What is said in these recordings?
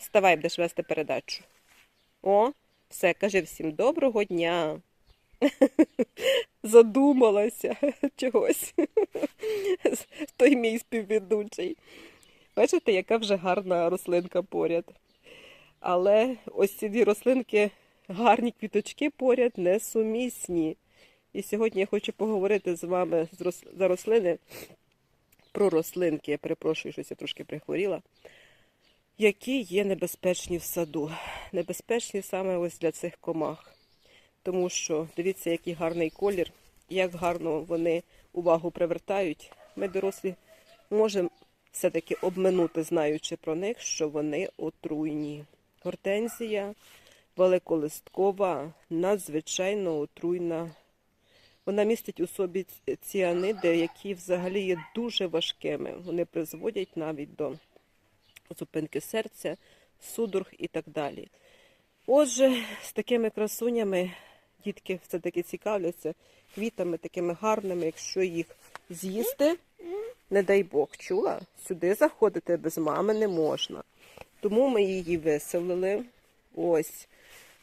Вставай, будеш вести передачу. О, все, кажи всім доброго дня. Задумалася чогось. Той мій співведучий. Бачите, яка вже гарна рослинка поряд. Але ось ці дві рослинки, гарні квіточки поряд, несумісні. І сьогодні я хочу поговорити з вами за рослини про рослинки. Я перепрошую, щось я трошки прихворіла. Які є небезпечні в саду. Небезпечні саме ось для цих комах. Тому що дивіться, який гарний колір, як гарно вони увагу привертають. Ми, дорослі, можемо все-таки обминути, знаючи про них, що вони отруйні. Гортензія великолисткова, надзвичайно отруйна. Вона містить у собі ціаниди, які взагалі є дуже важкими. Вони призводять навіть до зупинки серця, судорог і так далі. Отже, з такими красунями дітки все-таки цікавляться квітами такими гарними, якщо їх з'їсти, не дай Бог, чула, сюди заходити без мами не можна. Тому ми її виселили ось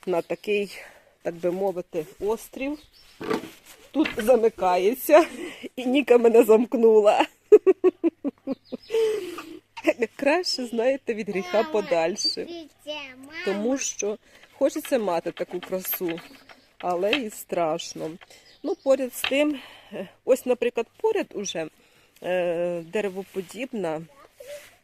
на такий, так би мовити, острів. Тут замикається, і Ніка мене замкнула. Краще, знаєте, від гріха подальше. Тому що хочеться мати таку красу, але і страшно. Ну, поряд з тим, е, ось, наприклад, поряд уже е, деревоподібна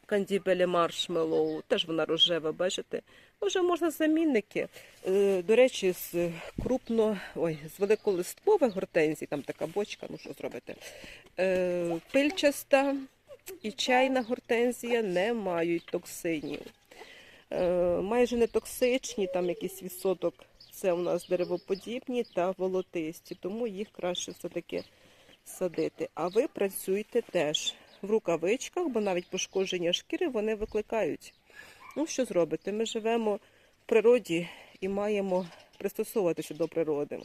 кандібелі маршмеллоу, теж вона рожева, бачите? Вже можна замінники. Е, до речі, з крупно, ой, з великолисткових гортензій, там така бочка, ну що зробити. Е, пильчаста і чайна гортензія не мають токсинів. Е, майже не токсичні, там якийсь відсоток. Це у нас деревоподібні та волотисті, тому їх краще все-таки садити. А ви працюйте теж в рукавичках, бо навіть пошкодження шкіри вони викликають. Ну, що зробити? Ми живемо в природі і маємо пристосовуватися до природи.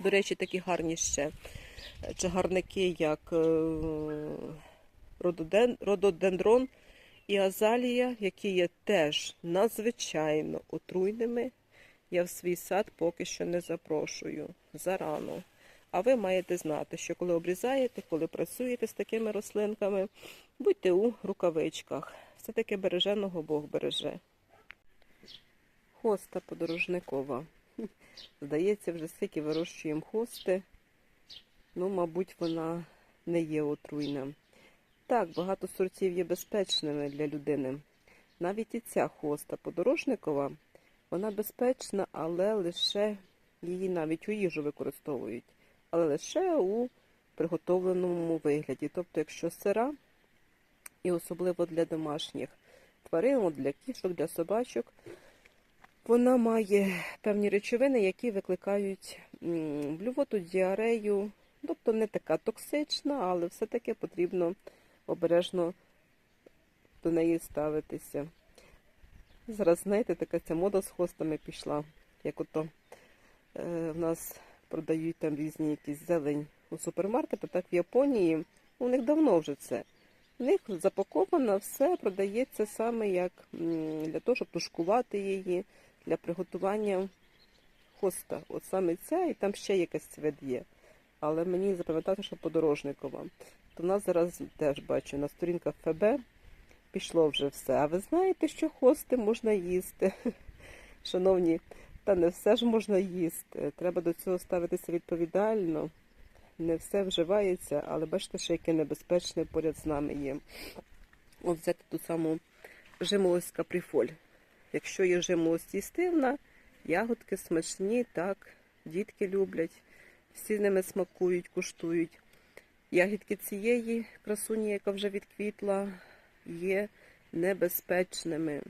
До речі, такі гарні ще чагарники, як е, рододендрон і азалія, які є теж надзвичайно отруйними. Я в свій сад поки що не запрошую зарано. А ви маєте знати, що коли обрізаєте, коли працюєте з такими рослинками, будьте у рукавичках. Все-таки береженого Бог береже. Хоста подорожникова. Здається, вже скільки вирощуємо хости. Ну, мабуть, вона не є отруйна. Так, багато сортів є безпечними для людини. Навіть і ця хоста подорожникова, вона безпечна, але лише її навіть у їжу використовують, але лише у приготовленому вигляді. Тобто, якщо сира, і особливо для домашніх тварин, для кішок, для собачок, вона має певні речовини, які викликають блювоту, діарею, тобто не така токсична, але все-таки потрібно обережно до неї ставитися. Зараз, знаєте, така ця мода з хостами пішла. Як ото е, в нас продають там різні якісь зелень у супермаркетах, так в Японії. У них давно вже це. У них запаковано все продається саме як для того, щоб тушкувати її, для приготування хоста. От саме ця, і там ще якась цвет є. Але мені запам'ятати, що подорожникова. В нас зараз теж бачу на сторінках ФБ пішло вже все. А ви знаєте, що хости можна їсти? Шановні, та не все ж можна їсти. Треба до цього ставитися відповідально. Не все вживається, але бачите, що яке небезпечне поряд з нами є. От взяти ту саму жимолость каприфоль. Якщо є жимолость їстивна, ягодки смачні, так, дітки люблять, всі ними смакують, куштують. Ягідки цієї красуні, яка вже відквітла, є небезпечними.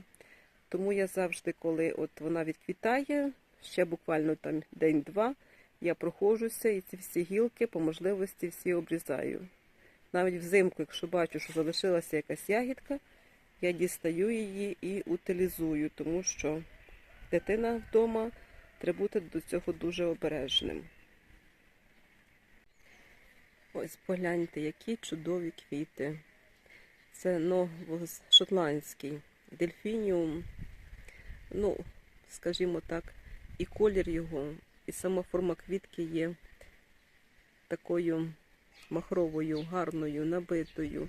Тому я завжди, коли от вона відквітає, ще буквально там день-два, я проходжуся і ці всі гілки по можливості всі обрізаю. Навіть взимку, якщо бачу, що залишилася якась ягідка, я дістаю її і утилізую, тому що дитина вдома треба бути до цього дуже обережним. Ось погляньте, які чудові квіти. Це новошотландський дельфініум ну, скажімо так, і колір його, і сама форма квітки є такою махровою, гарною, набитою.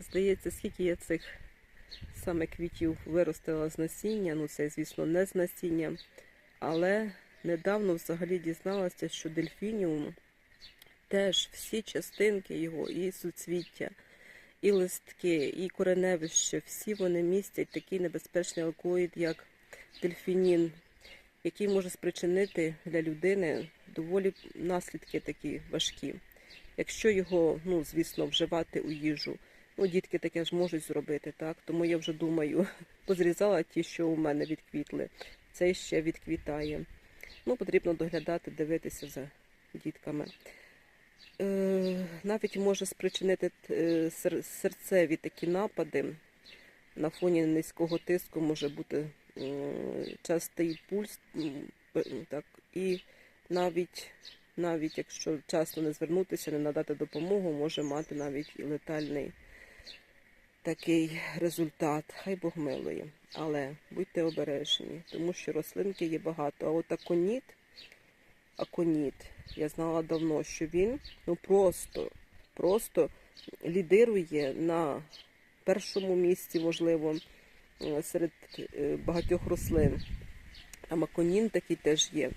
Здається, скільки я цих саме квітів виростила з насіння, ну це, звісно, не з насіння, але недавно взагалі дізналася, що дельфініум теж всі частинки його, і суцвіття, і листки, і кореневище, всі вони містять такий небезпечний алкоїд, як дельфінін, який може спричинити для людини доволі наслідки такі важкі. Якщо його, ну, звісно, вживати у їжу, ну, дітки таке ж можуть зробити, так? Тому я вже думаю, позрізала ті, що у мене відквітли. Цей ще відквітає. Ну, потрібно доглядати, дивитися за дітками. Е, навіть може спричинити е, серцеві такі напади. На фоні низького тиску може бути частий пульс, так, і навіть, навіть якщо вчасно не звернутися, не надати допомогу, може мати навіть і летальний такий результат. Хай Бог милує. Але будьте обережні, тому що рослинки є багато. А от аконіт, я знала давно, що він ну просто, просто лідирує на першому місці, можливо, серед е, багатьох рослин. А маконін такий теж є.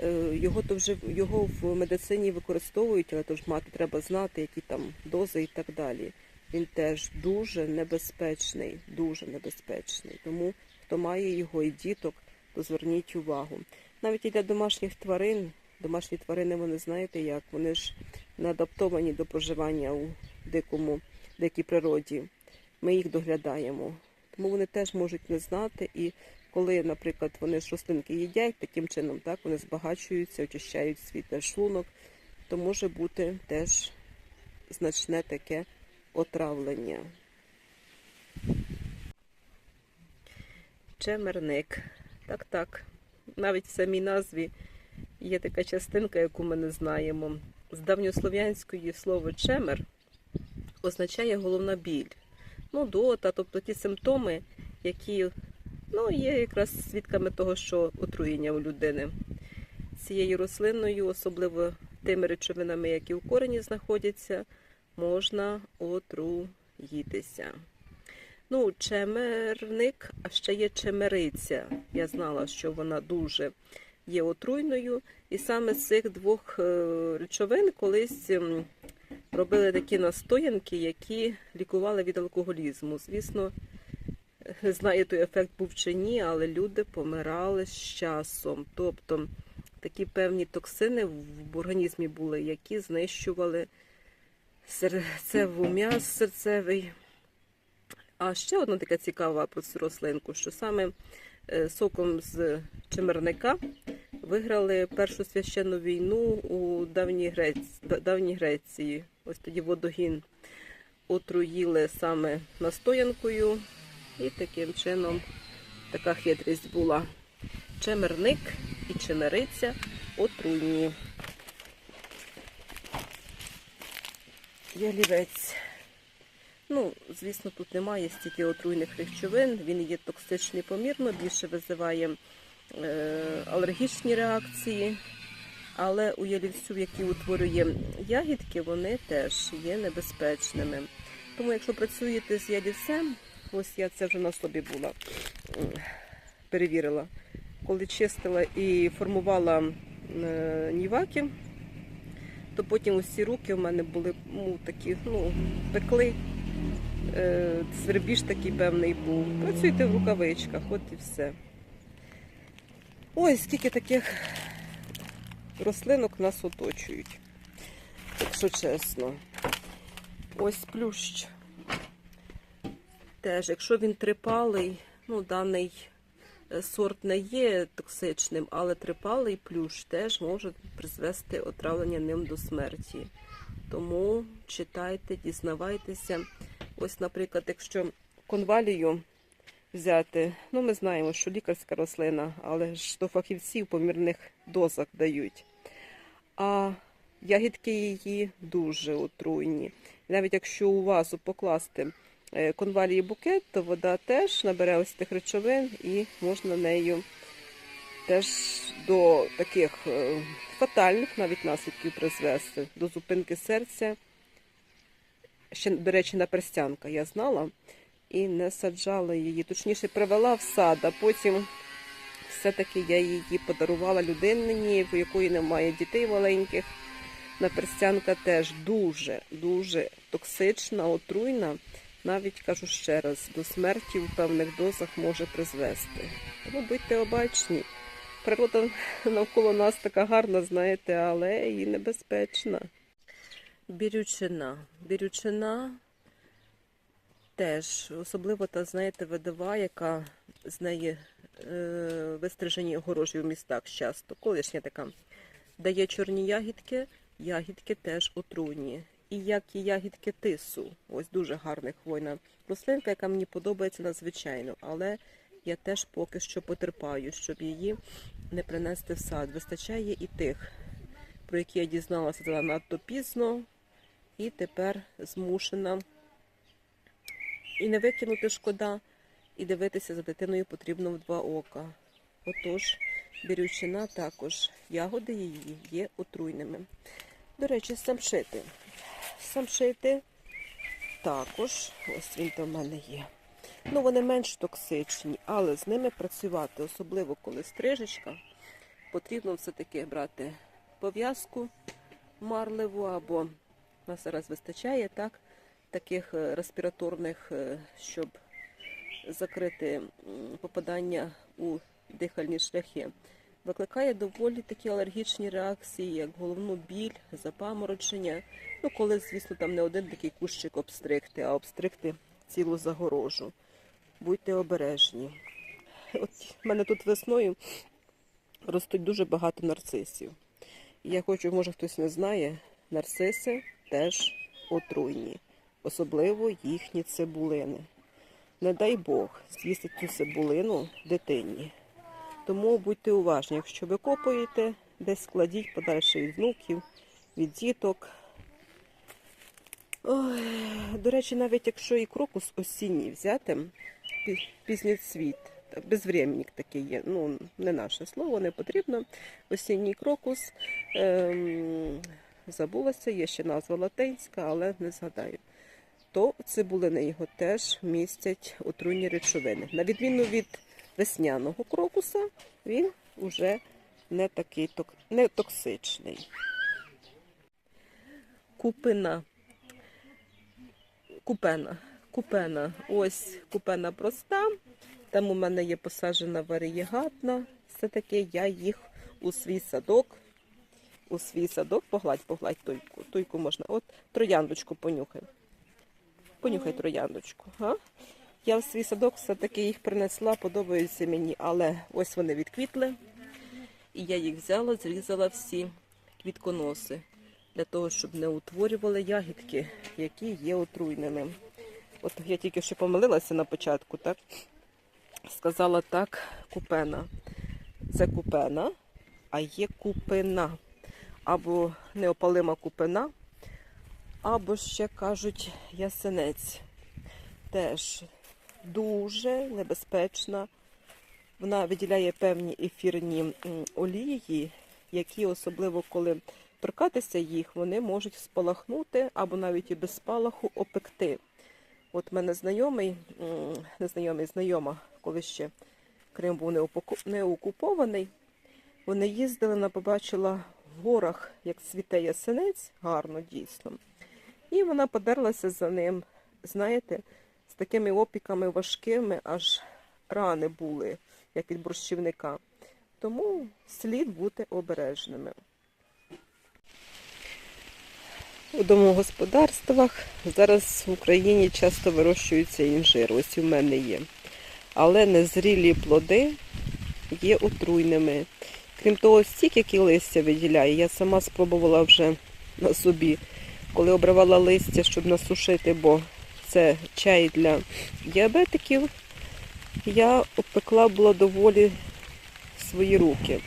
Е, Його то вже його в медицині використовують, але то ж мати треба знати, які там дози і так далі. Він теж дуже небезпечний, дуже небезпечний. Тому хто має його і діток, то зверніть увагу. Навіть і для домашніх тварин, домашні тварини, вони знаєте як, вони ж не адаптовані до проживання у дикому, дикій природі. Ми їх доглядаємо. Тому вони теж можуть не знати. І коли, наприклад, вони ж рослинки їдять, таким чином так, вони збагачуються, очищають свій теж шлунок, то може бути теж значне таке отравлення. Чемерник. Так, так. Навіть в самій назві є така частинка, яку ми не знаємо. З давньослов'янської слово чемер означає головна біль. Ну, дота, тобто ті симптоми, які ну, є якраз свідками того, що отруєння у людини. Цією рослиною, особливо тими речовинами, які в корені знаходяться, можна отруїтися. Ну, чемерник, а ще є чемериця. Я знала, що вона дуже є отруйною. І саме з цих двох е, речовин колись ем, робили такі настоянки, які лікували від алкоголізму. Звісно, не знаю, той ефект був чи ні, але люди помирали з часом. Тобто такі певні токсини в організмі були, які знищували серцеву м'яз серцевий. А ще одна така цікава про цю рослинку, що саме е, соком з чимерника виграли Першу священну війну у давній Греції. давній Греції. Ось тоді водогін отруїли саме настоянкою, і таким чином така хитрість була. Чемерник і чемериця отруйні. Ялівець. Ну, звісно, тут немає стільки отруйних речовин, він є токсичний помірно, більше визиває е, алергічні реакції. Але у ялівцю, який утворює ягідки, вони теж є небезпечними. Тому, якщо працюєте з ялівцем, ось я це вже на собі була, перевірила, коли чистила і формувала е, ніваки, то потім усі руки у мене були ну, такі, ну, пекли. Свербіж такий певний був. Працюйте в рукавичках, от і все. Ой, скільки таких рослинок нас оточують, якщо чесно. Ось плющ. Теж, якщо він трипалий, ну, даний е, сорт не є токсичним, але трипалий плющ теж може призвести отравлення ним до смерті. Тому читайте, дізнавайтеся. Ось, наприклад, якщо конвалію взяти, ну ми знаємо, що лікарська рослина, але ж до фахівців помірних дозах дають. А ягідки її дуже отруйні. Навіть якщо у вазу покласти е, конвалії букет, то вода теж набере ось тих речовин і можна нею теж до таких е, фатальних навіть наслідків призвести, до зупинки серця. Ще, до речі, наперстянка я знала і не саджала її. Точніше, привела в сад, а потім все-таки я її подарувала людині, в якої немає дітей маленьких. Наперстянка теж дуже, дуже токсична, отруйна. Навіть кажу ще раз, до смерті в певних дозах може призвести. Тому будьте обачні. Природа навколо нас така гарна, знаєте, але і небезпечна. Бірючина. Бірючина теж, особливо та, знаєте, видова, яка з неї е, вистрижені огорожі в містах часто. Колишня така. Дає чорні ягідки, ягідки теж отруйні. І як і ягідки тису. Ось дуже гарна хвойна рослинка, яка мені подобається надзвичайно. Але я теж поки що потерпаю, щоб її не принести в сад. Вистачає і тих, про які я дізналася занадто пізно, і тепер змушена і не викинути шкода, і дивитися за дитиною потрібно в два ока. Отож, бірючина також, ягоди її є отруйними. До речі, самшити. Самшити також, ось він то в мене є. Ну, вони менш токсичні, але з ними працювати, особливо коли стрижечка, потрібно все-таки брати пов'язку марливу або нас зараз вистачає так, таких е, респіраторних, е, щоб закрити попадання у дихальні шляхи. Викликає доволі такі алергічні реакції, як головну біль, запаморочення. Ну, коли, звісно, там не один такий кущик обстригти, а обстригти цілу загорожу. Будьте обережні. От в мене тут весною ростуть дуже багато нарцисів. Я хочу, може хтось не знає, нарциси теж отруйні, особливо їхні цибулини. Не дай Бог з'їсти цю цибулину дитині. Тому будьте уважні, якщо ви копаєте, десь складіть подальше від внуків, від діток. Ой, до речі, навіть якщо і крокус осінній взяти, пі- пізньоцвіт, так, безвременник такий є, ну, не наше слово, не потрібно. Осінній крокус, ем, забулася, є ще назва латинська, але не згадаю. То цибулини його теж містять отруйні речовини. На відміну від весняного крокуса, він уже не такий не токсичний. Купина. Купена. Купена. Ось купена проста. Там у мене є посаджена варієгатна. Все-таки я їх у свій садок. У свій садок погладь, погладь туйку. Туйку можна. От трояндочку понюхай. Понюхай трояндочку. А? Я в свій садок все-таки їх принесла, подобаються мені, але ось вони відквітли. І я їх взяла, зрізала всі квітконоси для того, щоб не утворювали ягідки, які є отруйними. От я тільки що помилилася на початку, так? Сказала так, купена. Це купена, а є купина. Або неопалима купина, або ще кажуть ясенець. Теж дуже небезпечна. Вона виділяє певні ефірні олії, які особливо коли торкатися їх, вони можуть спалахнути або навіть і без спалаху опекти. От мене знайомий, м, не знайомий, знайома, коли ще Крим був не окупований. Вони їздили, вона побачила в горах, як цвіте ясенець, гарно дійсно. І вона подерлася за ним, знаєте, з такими опіками важкими, аж рани були, як від борщівника. Тому слід бути обережними. У домогосподарствах зараз в Україні часто вирощується інжир, ось в мене є. Але незрілі плоди є отруйними. Крім того, стік, який листя виділяє, я сама спробувала вже на собі, коли обривала листя, щоб насушити, бо це чай для діабетиків, я обпекла була доволі свої руки.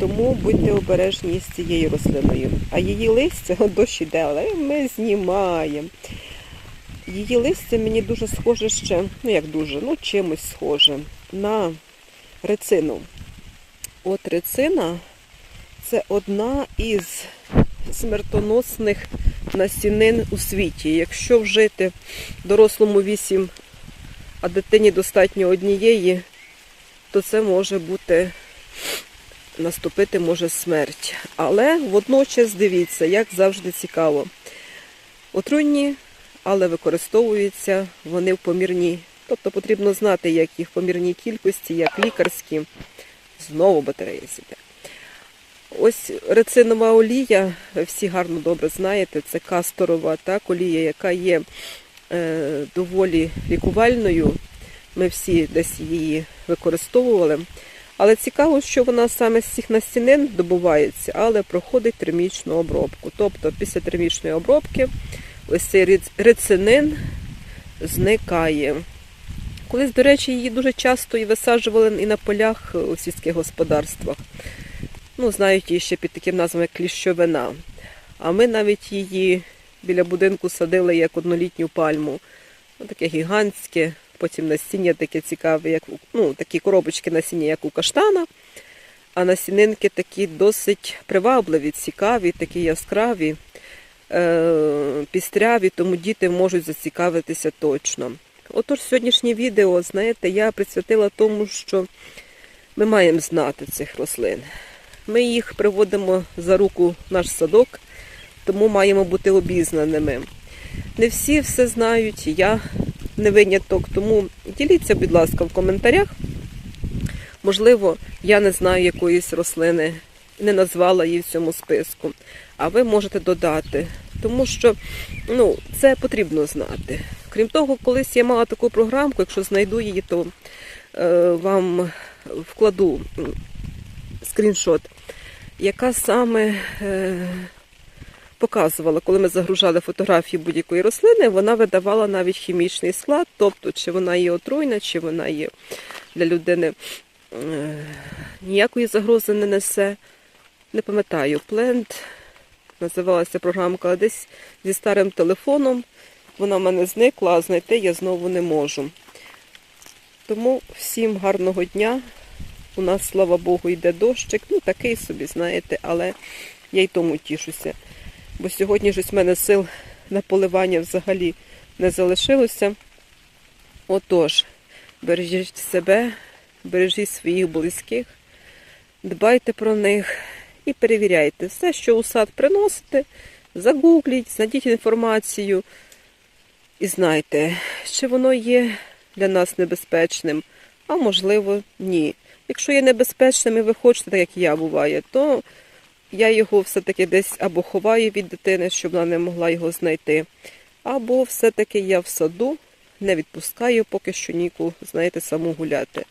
Тому будьте обережні з цією рослиною. А її листя дощ іде, але ми знімаємо. Її листя мені дуже схоже ще, ну як дуже, ну чимось схоже на рецину. От рецина це одна із смертоносних насінин у світі. Якщо вжити дорослому 8, а дитині достатньо однієї, то це може бути наступити може смерть. Але водночас дивіться, як завжди цікаво. Отруйні, але використовуються вони в помірній. Тобто потрібно знати, як їх в помірній кількості, як лікарські. Знову батарея сіде. Ось рецинова олія, всі гарно добре знаєте, це касторова так, олія, яка є е, доволі лікувальною. Ми всі десь її використовували. Але цікаво, що вона саме з цих настінин добувається, але проходить термічну обробку. Тобто після термічної обробки ось цей рецинин зникає. Колись, до речі, її дуже часто і висаджували і на полях у сільських господарствах. Ну, знають її ще під таким назвом як кліщовина. А ми навіть її біля будинку садили як однолітню пальму. Ну, таке гігантське, потім насіння таке цікаве, як ну, такі коробочки насіння, як у каштана. А насінинки такі досить привабливі, цікаві, такі яскраві, е- пістряві, тому діти можуть зацікавитися точно. Отож, сьогоднішнє відео, знаєте, я присвятила тому, що ми маємо знати цих рослин. Ми їх приводимо за руку в наш садок, тому маємо бути обізнаними. Не всі все знають, я не виняток, тому діліться, будь ласка, в коментарях. Можливо, я не знаю якоїсь рослини, не назвала її в цьому списку, а ви можете додати, тому що ну, це потрібно знати. Крім того, колись я мала таку програмку, якщо знайду її, то е, вам вкладу скріншот, яка саме е, показувала, коли ми загружали фотографії будь-якої рослини, вона видавала навіть хімічний склад, тобто чи вона є отруйна, чи вона є для людини е, ніякої загрози не несе. Не пам'ятаю, Plant називалася програмка, але десь зі старим телефоном вона в мене зникла, а знайти я знову не можу. Тому всім гарного дня. У нас, слава Богу, йде дощик. Ну, такий собі, знаєте, але я й тому тішуся. Бо сьогодні ж в мене сил на поливання взагалі не залишилося. Отож, бережіть себе, бережіть своїх близьких, дбайте про них і перевіряйте все, що у сад приносите, загугліть, знайдіть інформацію і знайте, чи воно є для нас небезпечним, а можливо, ні. Якщо є небезпечним і ви хочете, так як я буває, то я його все-таки десь або ховаю від дитини, щоб вона не могла його знайти, або все-таки я в саду не відпускаю поки що Ніку, знаєте, саму гуляти.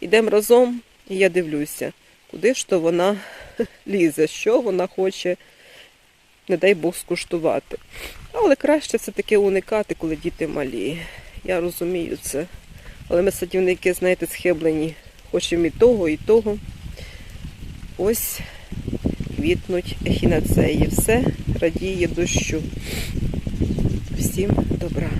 Йдемо разом, і я дивлюся, куди ж то вона лізе, що вона хоче, не дай Бог, скуштувати. Але краще все-таки уникати, коли діти малі. Я розумію це. Але ми садівники, знаєте, схиблені. Хочемо і того, і того. Ось квітнуть ехінацеї. Все радіє дощу. Всім добра.